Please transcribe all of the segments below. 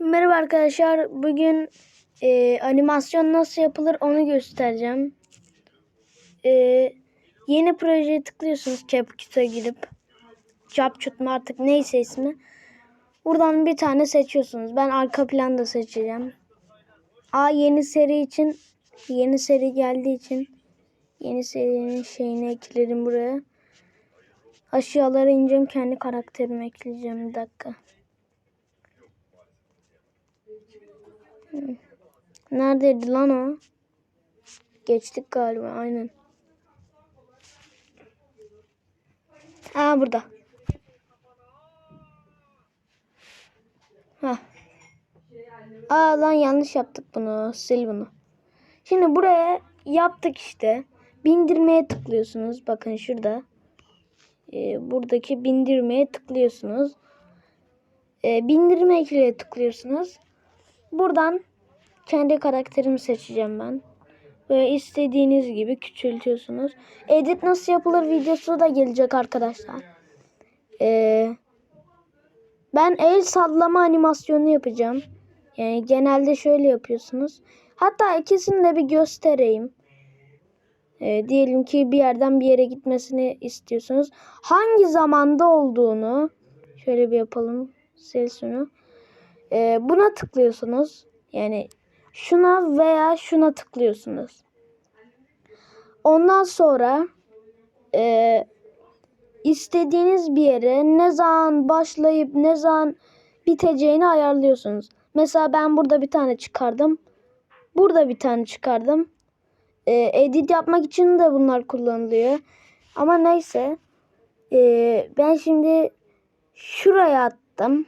Merhaba arkadaşlar. Bugün e, animasyon nasıl yapılır onu göstereceğim. E, yeni projeye tıklıyorsunuz CapCut'a girip. CapCut mu artık neyse ismi. Buradan bir tane seçiyorsunuz. Ben arka planda seçeceğim. A yeni seri için yeni seri geldiği için yeni serinin şeyini eklerim buraya. Aşağılara ineceğim kendi karakterimi ekleyeceğim bir dakika. Neredeydi lan o? Geçtik galiba aynen. Aa burada. Heh. Aa lan yanlış yaptık bunu. Sil bunu. Şimdi buraya yaptık işte. Bindirmeye tıklıyorsunuz. Bakın şurada. Ee, buradaki bindirmeye tıklıyorsunuz. Ee, bindirme ekliğe tıklıyorsunuz. Buradan kendi karakterimi seçeceğim ben. Böyle istediğiniz gibi küçültüyorsunuz. Edit nasıl yapılır videosu da gelecek arkadaşlar. Ee, ben el sallama animasyonu yapacağım. Yani genelde şöyle yapıyorsunuz. Hatta ikisini de bir göstereyim. Ee, diyelim ki bir yerden bir yere gitmesini istiyorsunuz. Hangi zamanda olduğunu şöyle bir yapalım. Sil Ee, buna tıklıyorsunuz. Yani şuna veya şuna tıklıyorsunuz. Ondan sonra e, istediğiniz bir yere ne zaman başlayıp ne zaman biteceğini ayarlıyorsunuz. Mesela ben burada bir tane çıkardım. Burada bir tane çıkardım. E, edit yapmak için de bunlar kullanılıyor. Ama neyse. E, ben şimdi şuraya attım.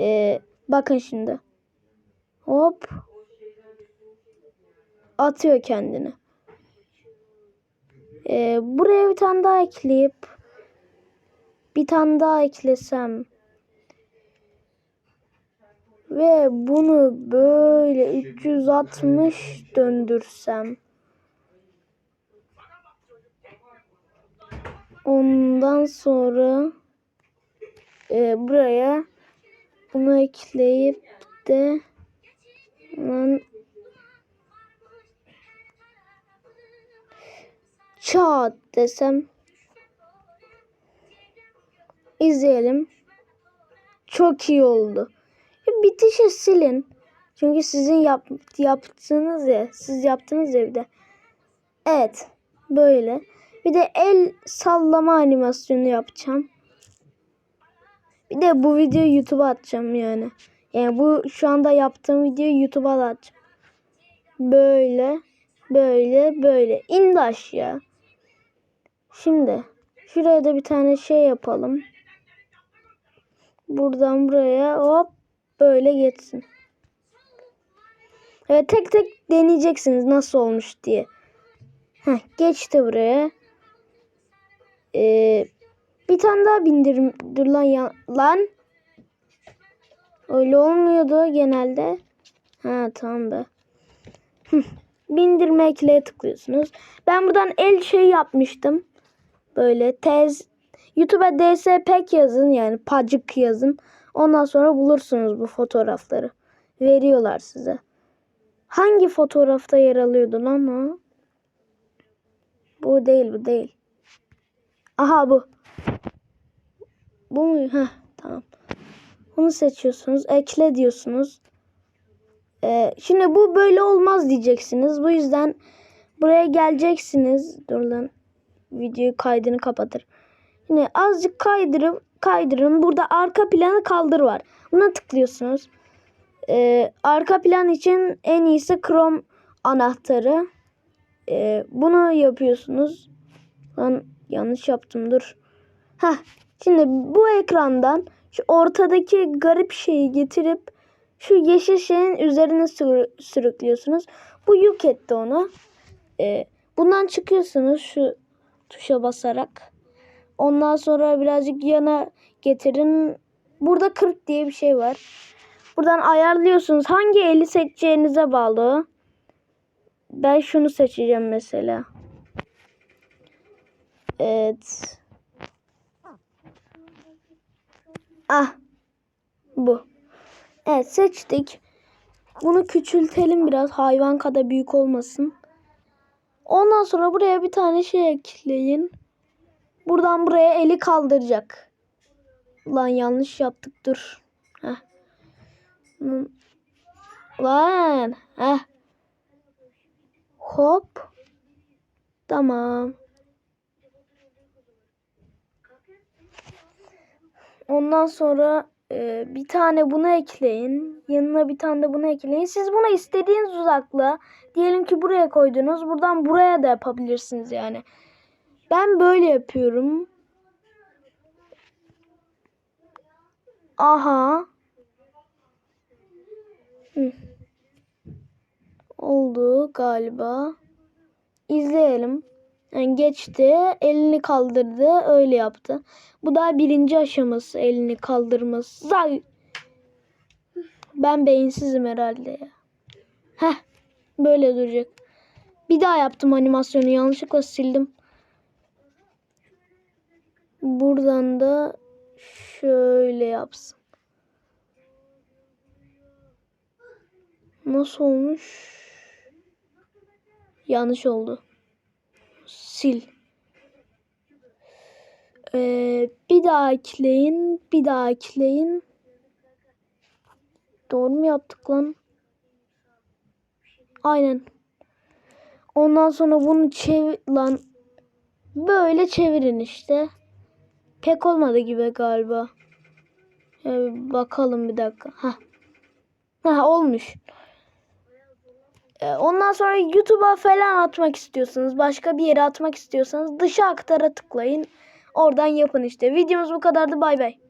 E, bakın şimdi. Hop. Atıyor kendini. Ee, buraya bir tane daha ekleyip bir tane daha eklesem ve bunu böyle 360 döndürsem ondan sonra e, buraya bunu ekleyip de Lan çat desem izleyelim. Çok iyi oldu. Bitişi silin. Çünkü sizin yap, yaptığınız ya. Siz yaptınız ya bir de. Evet. Böyle. Bir de el sallama animasyonu yapacağım. Bir de bu videoyu YouTube'a atacağım yani. Yani bu şu anda yaptığım videoyu YouTube'a atacağım. Böyle. Böyle. Böyle. İndi aşağı. Şimdi. Şuraya da bir tane şey yapalım. Buradan buraya hop böyle geçsin. Evet tek tek deneyeceksiniz nasıl olmuş diye. Heh, geçti buraya. Ee, bir tane daha bindirim. Dur lan ya. Lan. Öyle olmuyordu genelde. Ha tamam be. Bindirme ekleye tıklıyorsunuz. Ben buradan el şey yapmıştım. Böyle tez YouTube'a DSP yazın yani pacık yazın. Ondan sonra bulursunuz bu fotoğrafları. Veriyorlar size. Hangi fotoğrafta yer alıyordu lan o? Bu değil bu değil. Aha bu. Bu mu? Heh tamam. Onu seçiyorsunuz. Ekle diyorsunuz. Ee, şimdi bu böyle olmaz diyeceksiniz. Bu yüzden buraya geleceksiniz. Dur lan. Videoyu kaydını kapatır. Yine azıcık kaydırıp kaydırın. Burada arka planı kaldır var. Buna tıklıyorsunuz. Ee, arka plan için en iyisi Chrome anahtarı. Ee, bunu yapıyorsunuz. Lan yanlış yaptım dur. Heh, şimdi bu ekrandan şu ortadaki garip şeyi getirip şu yeşil şeyin üzerine sür sürüklüyorsunuz. Bu yük etti onu. Ee, bundan çıkıyorsunuz şu tuşa basarak. Ondan sonra birazcık yana getirin. Burada 40 diye bir şey var. Buradan ayarlıyorsunuz. Hangi eli seçeceğinize bağlı. Ben şunu seçeceğim mesela. Evet. Ah. Bu. Evet seçtik. Bunu küçültelim biraz. Hayvan kadar büyük olmasın. Ondan sonra buraya bir tane şey ekleyin. Buradan buraya eli kaldıracak. Lan yanlış yaptık dur. Heh. Lan. Heh. Hop. Tamam. Ondan sonra e, bir tane bunu ekleyin. Yanına bir tane de bunu ekleyin. Siz bunu istediğiniz uzaklığa diyelim ki buraya koydunuz. Buradan buraya da yapabilirsiniz yani. Ben böyle yapıyorum. Aha. Hı. Oldu galiba. İzleyelim. Yani geçti. Elini kaldırdı. Öyle yaptı. Bu da birinci aşaması. Elini kaldırması. Zay. Ben beyinsizim herhalde ya. Heh. Böyle duracak. Bir daha yaptım animasyonu. Yanlışlıkla sildim. Buradan da şöyle yapsın. Nasıl olmuş? Yanlış oldu. Sil. Ee, bir daha ekleyin. Bir daha ekleyin. Doğru mu yaptık lan? Aynen. Ondan sonra bunu çevir lan. Böyle çevirin işte. Pek olmadı gibi galiba. Ee, bakalım bir dakika. Ha. Ha olmuş. Ee, Ondan sonra YouTube'a falan atmak istiyorsanız, başka bir yere atmak istiyorsanız dışa aktara tıklayın. Oradan yapın işte. Videomuz bu kadardı. Bay bay.